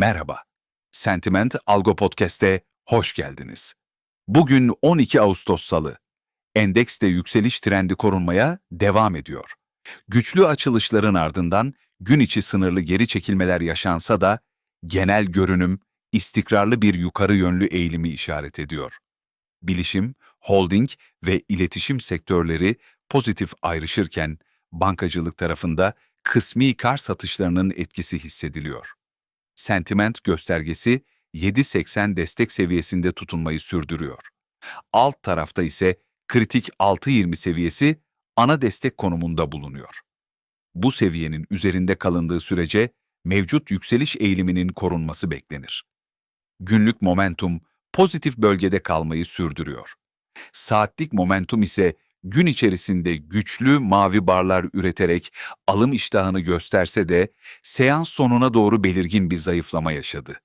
Merhaba. Sentiment Algo Podcast'e hoş geldiniz. Bugün 12 Ağustos Salı. Endekste yükseliş trendi korunmaya devam ediyor. Güçlü açılışların ardından gün içi sınırlı geri çekilmeler yaşansa da genel görünüm istikrarlı bir yukarı yönlü eğilimi işaret ediyor. Bilişim, holding ve iletişim sektörleri pozitif ayrışırken bankacılık tarafında kısmi kar satışlarının etkisi hissediliyor. Sentiment göstergesi 7.80 destek seviyesinde tutunmayı sürdürüyor. Alt tarafta ise kritik 6.20 seviyesi ana destek konumunda bulunuyor. Bu seviyenin üzerinde kalındığı sürece mevcut yükseliş eğiliminin korunması beklenir. Günlük momentum pozitif bölgede kalmayı sürdürüyor. Saatlik momentum ise gün içerisinde güçlü mavi barlar üreterek alım iştahını gösterse de seans sonuna doğru belirgin bir zayıflama yaşadı.